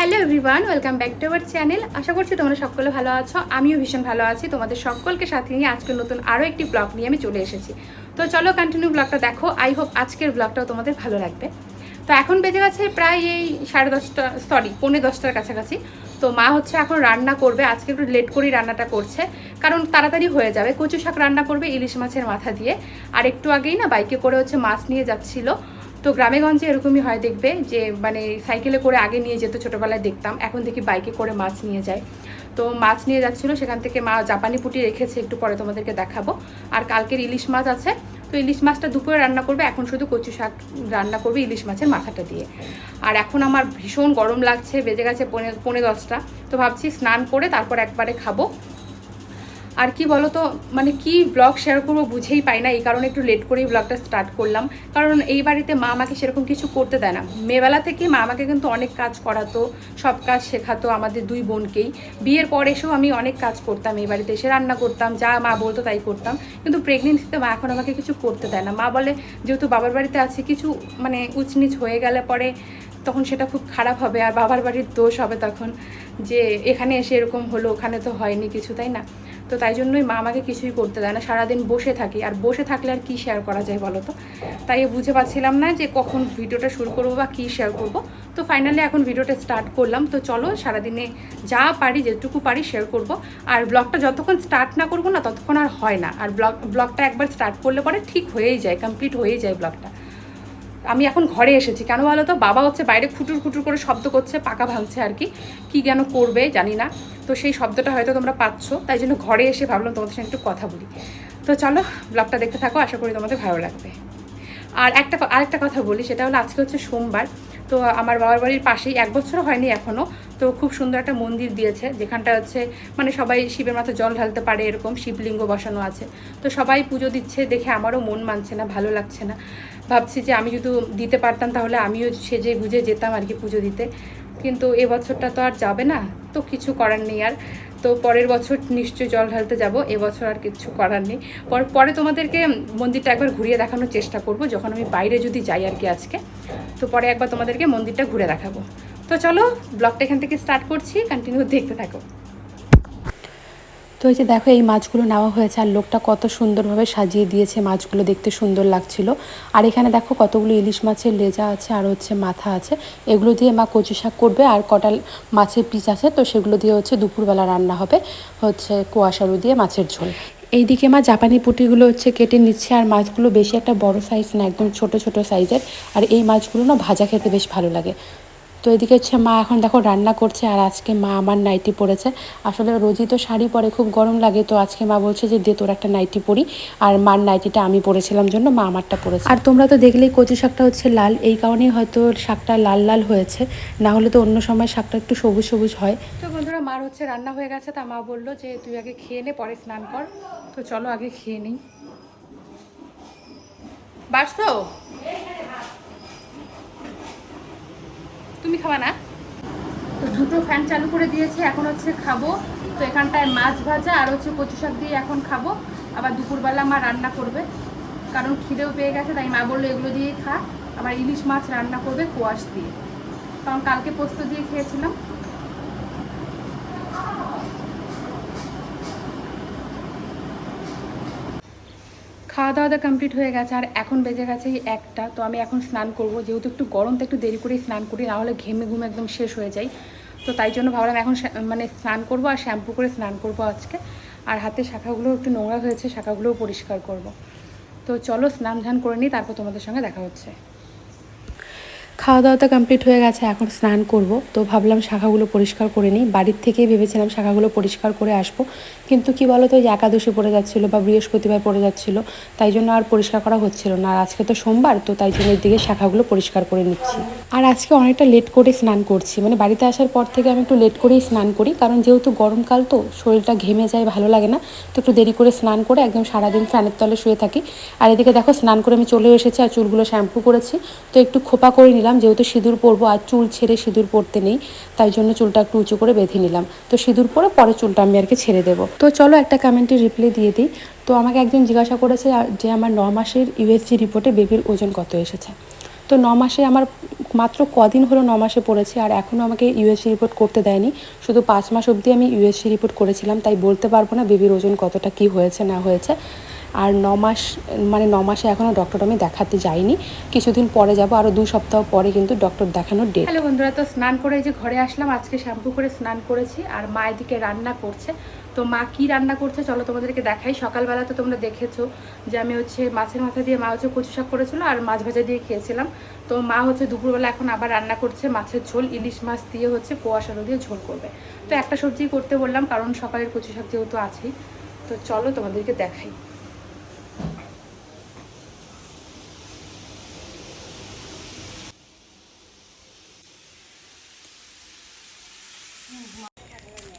Hello everyone, welcome back to our channel. আশা করছি তোমরা সকলে ভালো আছো। আমিও ভীষণ ভালো আছি। তোমাদের সকলকে সাথে নিয়ে আজকে নতুন আরও একটি ব্লগ নিয়ে আমি চলে এসেছি। তো চলো কন্টিনিউ ব্লগটা দেখো। আই হোপ আজকের ব্লগটাও তোমাদের ভালো লাগবে। তো এখন বেজে গেছে প্রায় এই সাড়ে দশটা সরি পৌনে দশটার কাছাকাছি। তো মা হচ্ছে এখন রান্না করবে। আজকে একটু লেট করেই রান্নাটা করছে। কারণ তাড়াতাড়ি হয়ে যাবে। কচু শাক রান্না করবে ইলিশ মাছের মাথা দিয়ে। আর একটু আগেই না বাইকে করে হচ্ছে মাছ নিয়ে যাচ্ছিল। তো গ্রামেগঞ্জে এরকমই হয় দেখবে যে মানে সাইকেলে করে আগে নিয়ে যেত, ছোটোবেলায় দেখতাম। এখন দেখি বাইকে করে মাছ নিয়ে যায়। তো মাছ নিয়ে যাচ্ছিল, সেখান থেকে মা জাপানি পুটি রেখেছে, একটু পরে তোমাদেরকে দেখাবো। আর কালকের ইলিশ মাছ আছে। তো ইলিশ মাছটা দুপুরে রান্না করবে, এখন শুধু কচু শাক রান্না করবে ইলিশ মাছের মাথাটা দিয়ে। আর এখন আমার ভীষণ গরম লাগছে, বেজে গেছে পনে পনেরো দশটা। তো ভাবছি স্নান করে তারপর একবারে খাব। আর কি বলো তো মানে কি ব্লগ শেয়ার করব বুঝেই পাই না, এই কারণে একটু লেট করেই ব্লগটা স্টার্ট করলাম। কারণ এই বাড়িতে মা আমাকে সেরকম কিছু করতে দেয় না। মেয়েবেলা থেকে মা আমাকে কিন্তু অনেক কাজ করাতো, সব কাজ শেখাতো আমাদের দুই বোনকেই। বিয়ের পর এসেও আমি অনেক কাজ করতাম এই বাড়িতে, এসে রান্না করতাম, যা মা বলতো তাই করতাম। কিন্তু প্রেগনেন্সিতে মা এখন আমাকে কিছু করতে দেয় না। মা বলে, যেহেতু বাবার বাড়িতে আছে, কিছু মানে উচনিচ হয়ে গেলে পরে তখন সেটা খুব খারাপ হবে, আর বাবার বাড়ির দোষ হবে তখন যে এখানে এসে এরকম হলো, ওখানে তো হয়নি কিছু, তাই না? তো তাই জন্যই মা আমাকে কিছুই করতে দেয় না। সারাদিন বসে থাকি। আর বসে থাকলে আর কী শেয়ার করা যায় বলো তো? তাই বুঝে পাচ্ছিলাম না যে কখন ভিডিওটা শুরু করব বা কী শেয়ার করব। তো ফাইনালি এখন ভিডিওটা স্টার্ট করলাম। তো চলো সারাদিনে যা পারি, যেটুকু পারি শেয়ার করব। আর ব্লগটা যতক্ষণ স্টার্ট না করব না, ততক্ষণ আর হয় না। আর ব্লগ ব্লগটা একবার স্টার্ট করলে পরে ঠিক হয়েই যায় কমপ্লিট হয়েই যায় ব্লগটা আমি এখন ঘরে এসেছি। কেন বলো তো? বাবা হচ্ছে বাইরে খুটুর খুটুর করে শব্দ করছে পাকা ভাঙছে আর কি। কী কেন করবে জানি না। তো সেই শব্দটা হয়তো তোমরা পাচ্ছ। তাই জন্য ঘরে এসে ভাবলাম তোমাদের সঙ্গে একটু কথা বলি। তো চলো ব্লগটা দেখতে থাকো, আশা করি তোমাদের ভালো লাগবে। আর একটা আরেকটা কথা বলি, সেটা হলো আজকে হচ্ছে সোমবার। তো আমার বাবার বাড়ির পাশেই এক বছর হয়নি এখনও তো খুব সুন্দর একটা মন্দির দিয়েছে, যেখানটা হচ্ছে মানে সবাই শিবের মাথায় জল ঢালতে পারে, এরকম শিবলিঙ্গ বসানো আছে। তো সবাই পুজো দিচ্ছে দেখে আমারও মন মানছে না, ভালো লাগছে না। ভাবছি যে আমি যদি দিতে পারতাম তাহলে আমিও সেজে গুজে যেতাম আর কি পুজো দিতে। কিন্তু এবছরটা তো আর যাবে না, তো কিছু করার নেই আর। তো পরের বছর নিশ্চয়ই জল ঢালতে যাব এবছর আর কিছু করার নেই। পর, পরে তোমাদেরকে মন্দিরটা একবার ঘুরিয়ে দেখানোর চেষ্টা করব, যখন আমি বাইরে যদি যাই আর কি আজকে। তো পরে একবার তোমাদেরকে মন্দিরটা ঘুরে দেখাবো। তো চলো ব্লগটা এখান থেকে স্টার্ট করছি কন্টিনিউ দেখতে থাকো। তো এই যে দেখো, এই মাছগুলো নেওয়া হয়েছে আর লোকটা কত সুন্দরভাবে সাজিয়ে দিয়েছে মাছগুলো দেখতে সুন্দর লাগছিল। আর এখানে দেখো কতগুলো ইলিশ মাছের লেজা আছে আর হচ্ছে মাথা আছে। এগুলো দিয়ে মা কচু শাক করবে আর কটাল মাছের পিস আছে, তো সেগুলো দিয়ে হচ্ছে দুপুরবেলা রান্না হবে, হচ্ছে কুয়াশারু দিয়ে মাছের ঝোল। এইদিকে মা জাপানি পুঁটিগুলো হচ্ছে কেটে নিচ্ছে আর মাছগুলো বেশি একটা বড় সাইজ না, একদম ছোট ছোট সাইজের আর এই মাছগুলো না ভাজা খেতে বেশ ভালো লাগে। তো এদিকে হচ্ছে মা এখন দেখো রান্না করছে আর আজকে মা আমার নাইটি পরেছে। আসলে রোজই তো শাড়ি পরে খুব গরম লাগে তো আজকে মা বলছে যে দে তোর একটা নাইটি পরি। আর মার নাইটিটা আমি পরেছিলাম জন্য মা আমারটা পরেছে। আর তোমরা তো দেখলেই কচু শাকটা হচ্ছে লাল এই কারণেই হয়তো শাকটা লাল লাল হয়েছে। না হলে তো অন্য সময় শাকটা একটু সবুজ সবুজ হয়। তো বন্ধুরা মার হচ্ছে রান্না হয়ে গেছে তা মা বলল যে তুই আগে খেয়ে নে পরে স্নান কর। তো চলো আগে খেয়ে নিই। বাসছো? তুমি খাবা না? তো দুটো ফ্যান চালু করে দিয়েছে, এখন হচ্ছে খাব। তো এখানটায় মাছ ভাজা আর হচ্ছে কচু শাক দিয়ে এখন খাব। আবার দুপুরবেলা মা রান্না করবে। কারণ খিদেও পেয়ে গেছে, তাই মা বলল এগুলো দিয়েই খা। আবার ইলিশ মাছ রান্না করবে, কোয়াশ দিয়ে। কারণ কালকে পোস্ত দিয়ে খেয়েছিলাম। খাওয়া দাওয়া কমপ্লিট হয়ে গেছে, আর এখন বেজে গেছে একটা। তো আমি এখন স্নান করব, যেহেতু একটু গরম তো একটু দেরি করেই স্নান করি নাহলে ঘেমে ঘুমে একদম শেষ হয়ে যায় তো তাই জন্য ভাবলাম এখন মানে স্নান করব আর শ্যাম্পু করে স্নান করব আজকে। আর হাতে শাখাগুলো একটু নোংরা হয়েছে, শাখাগুলোও পরিষ্কার করব। তো চলো স্নান ধান করে নিই, তারপর তোমাদের সঙ্গে দেখা হচ্ছে। খাওয়া দাওয়া তো কমপ্লিট হয়ে গেছে, এখন স্নান করব। তো ভাবলাম শাখাগুলো পরিষ্কার করে নিই। বাড়ির থেকেই ভেবেছিলাম শাখাগুলো পরিষ্কার করে আসব। কিন্তু কি বলো তো ওই একাদশী পড়ে যাচ্ছিল বা বৃহস্পতিবার পড়ে যাচ্ছিল, তাই জন্য আর পরিষ্কার করা হচ্ছিল না। আর আজকে তো সোমবার, তো তাই জন্য এর দিকে শাখাগুলো পরিষ্কার করে নিচ্ছি। আর আজকে অনেকটা লেট করে স্নান করছি। মানে বাড়িতে আসার পর থেকে আমি একটু লেট করেই স্নান করি। কারণ যেহেতু গরমকাল তো, শরীরটা ঘেমে যায়, ভালো লাগে না। তো একটু দেরি করে স্নান করে একদম সারাদিন ফ্যানের তলে শুয়ে থাকি। আর এদিকে দেখো, স্নান করে আমি চলে এসেছি। আর চুলগুলো শ্যাম্পু করেছি। তো একটু খোপা করে নিলাম। যেহেতু সিঁদুর পরবো, আর চুল ছেড়ে সিঁদুর পরতে নেই, তাই জন্য চুলটা একটু উঁচু করে বেঁধে নিলাম। তো সিঁদুর পরে পরে চুলটা আমি আর কি ছেড়ে দেবো। তো চলো একটা কমেন্টের রিপ্লাই দিয়ে দিই। তো আমাকে একজন জিজ্ঞাসা করেছে যে আমার ন মাসের ইউএসজি রিপোর্টে বেবির ওজন কত এসেছে? তো ন মাসে আমার মাত্র কদিন হলো ন মাসে পড়েছে, আর এখনও আমাকে ইউএসসি রিপোর্ট করতে দেয়নি। শুধু পাঁচ মাস অবধি আমি ইউএসসি রিপোর্ট করেছিলাম, তাই বলতে পারব না বেবির ওজন কতটা, কি হয়েছে, না হয়েছে। আর ন মাস মানে ন মাসে এখনও ডক্টর আমি দেখাতে যাইনি। কিছুদিন পরে যাব আরও দু সপ্তাহ পরে কিন্তু ডক্টর দেখানোর ডেট হ্যালো বন্ধুরা, তো স্নান করে যে ঘরে আসলাম, আজকে শ্যাম্পু করে স্নান করেছি, আর মা এদিকে রান্না করছে। তো মা কি রান্না করছে চলো তোমাদেরকে দেখাই। সকালবেলা তো তোমরা দেখেছ যে আমি হচ্ছে মাছের মাথা দিয়ে মা হচ্ছে কচু শাক করেছিল আর মাছ ভাজা দিয়ে খেয়েছিলাম। তো মা হচ্ছে দুপুরবেলা এখন আবার রান্না করছে মাছের ঝোল, ইলিশ মাছ দিয়ে হচ্ছে কোয়াশ আলু দিয়ে ঝোল করবে। তো একটা সবজি করতে বললাম, কারণ সকালের কচু শাক যেহেতু আছেই। তো চলো তোমাদেরকে দেখাই।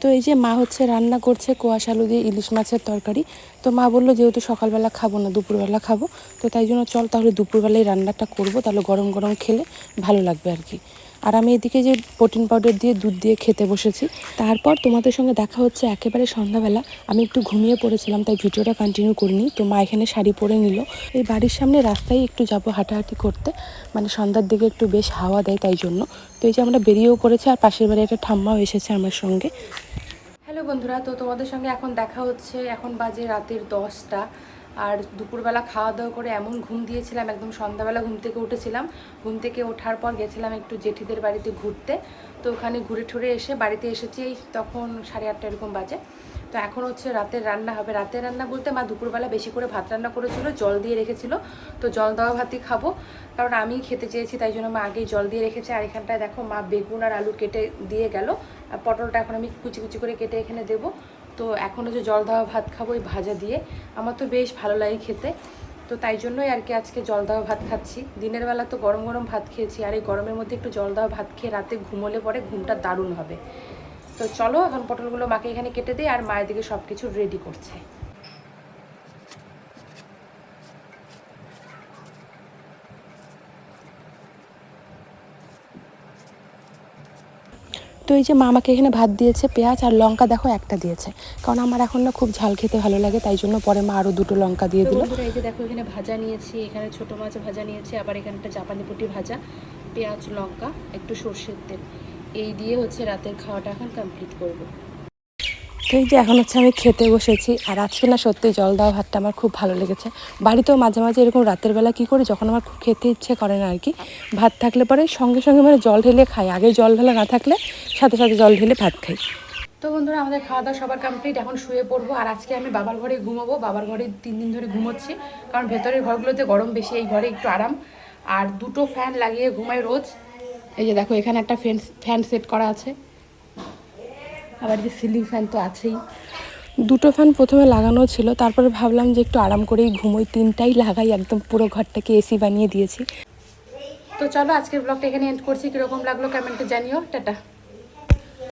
তো এই যে মা হচ্ছে রান্না করছে কোয়াশ আলু দিয়ে ইলিশ মাছের তরকারি। তো মা বলল যেহেতু সকালবেলা খাব না, দুপুরবেলা খাব। তো তাই জন্য চল তাহলে দুপুরবেলায় রান্নাটা করব, তাহলে গরম গরম খেলে ভালো লাগবে আর কি। আর আমি এদিকে যে প্রোটিন পাউডার দিয়ে দুধ দিয়ে খেতে বসেছি, তারপর তোমাদের সঙ্গে দেখা হচ্ছে একেবারে সন্ধ্যাবেলা। আমি একটু ঘুমিয়ে পড়েছিলাম, তাই ভিডিওটা কন্টিনিউ করিনি। তো মা এখানে শাড়ি পরে নিল। এই বাড়ির সামনে রাস্তায় একটু যাব হাঁটাহাঁটি করতে। মানে সন্ধ্যার দিকে একটু বেশ হাওয়া দেয় তাই জন্য। তো এই যে আমরা বেরিয়েও পড়েছি, আর পাশের বাড়ি একটা ঠাম্মাও এসেছে আমার সঙ্গে। হ্যালো বন্ধুরা, তো তোমাদের সঙ্গে এখন দেখা হচ্ছে। এখন বাজে রাতের দশটা, আর দুপুরবেলা খাওয়া দাওয়া করে এমন ঘুম দিয়েছিলাম, একদম সন্ধ্যাবেলা ঘুম থেকে উঠেছিলাম। ঘুম থেকে ওঠার পর গেছিলাম একটু জেঠিদের বাড়িতে ঘুরতে। তো ওখানে ঘুরে ঠুরে এসে বাড়িতে এসেছি তখন সাড়ে আটটা এরকম বাজে। তো এখন হচ্ছে রাতের রান্না হবে। রাতের রান্না বলতে মা দুপুরবেলা বেশি করে ভাত রান্না করেছিল, জল দিয়ে রেখেছিল। তো জল দেওয়া ভাতই খাব। কারণ আমি খেতে চেয়েছি, তাই জন্য মা আগেই জল দিয়ে রেখেছে। আর এখানটায় দেখো মা বেগুন আর আলু কেটে দিয়ে গেল। আর পটলটা এখন আমি কুচি কুচি করে কেটে এখানে দেবো। তো এখন হচ্ছে জল দেওয়া ভাত খাব ওই ভাজা দিয়ে। আমার তো বেশ ভালো লাগে খেতে। তো তাই জন্যই আর কি আজকে জল দেওয়া ভাত খাচ্ছি। দিনের বেলা তো গরম গরম ভাত খেয়েছি। আর এই গরমের মধ্যে একটু জল দেওয়া ভাত খেয়ে রাতে ঘুমোলে পরে ঘুমটা দারুণ হবে। তো চলো এখন পটলগুলো মাকে এখানে কেটে দিই আর মায়ের দিকে সব কিছু রেডি করছে। তো এই যে মা আমাকে এখানে ভাত দিয়েছে পেঁয়াজ আর লঙ্কা দেখো একটা দিয়েছে। কারণ আমার এখন না খুব ঝাল খেতে ভালো লাগে তাই জন্য পরে মা আরও দুটো লঙ্কা দিয়ে দিল। এই যে দেখো এখানে ভাজা নিয়েছি এখানে ছোট মাছ ভাজা নিয়েছি আবার এখানে একটা জাপানি পুটি ভাজা পেঁয়াজ লঙ্কা একটু সর্ষের তেল। এই দিয়ে হচ্ছে রাতের খাওয়াটা এখন কমপ্লিট করব। তো এই যে এখন হচ্ছে আমি খেতে বসেছি আর আজকে না সত্যি জল দেওয়া ভাতটা আমার খুব ভালো লেগেছে। বাড়িতেও মাঝে মাঝে এরকম রাতের বেলা কী করি যখন আমার খুব খেতে ইচ্ছে করে না আর কি ভাত থাকলে পরে সঙ্গে সঙ্গে মানে জল ঢেলে খাই। আগে জল ঢালা না থাকলে সাথে সাথে জল ঢেলে ভাত খাই। তো বন্ধুরা আমাদের খাওয়া দাওয়া সবার কমপ্লিট এখন শুয়ে পড়ব আর আজকে আমি বাবার ঘরে ঘুমাবো। বাবার ঘরে তিন দিন ধরে ঘুমোচ্ছি কারণ ভেতরের ঘরগুলোতে গরম বেশি এই ঘরে একটু আরাম। আর দুটো ফ্যান লাগিয়ে ঘুমাই রোজ। এই যে দেখো, এখানে একটা ফ্যান ফ্যান সেট করা আছে। আবার যে সিলিং ফ্যান তো আছেই। দুটো ফ্যান প্রথমে লাগানো ছিল, তারপরে ভাবলাম যে একটু আরাম করেই ঘুমোই। তিনটাই লাগাই, একদম পুরো ঘরটাকে এসি বানিয়ে দিয়েছি। তো চলো, আজকের ব্লগটা এখানে এন্ড করছি। কীরকম লাগল কমেন্টে জানিও। টাটা।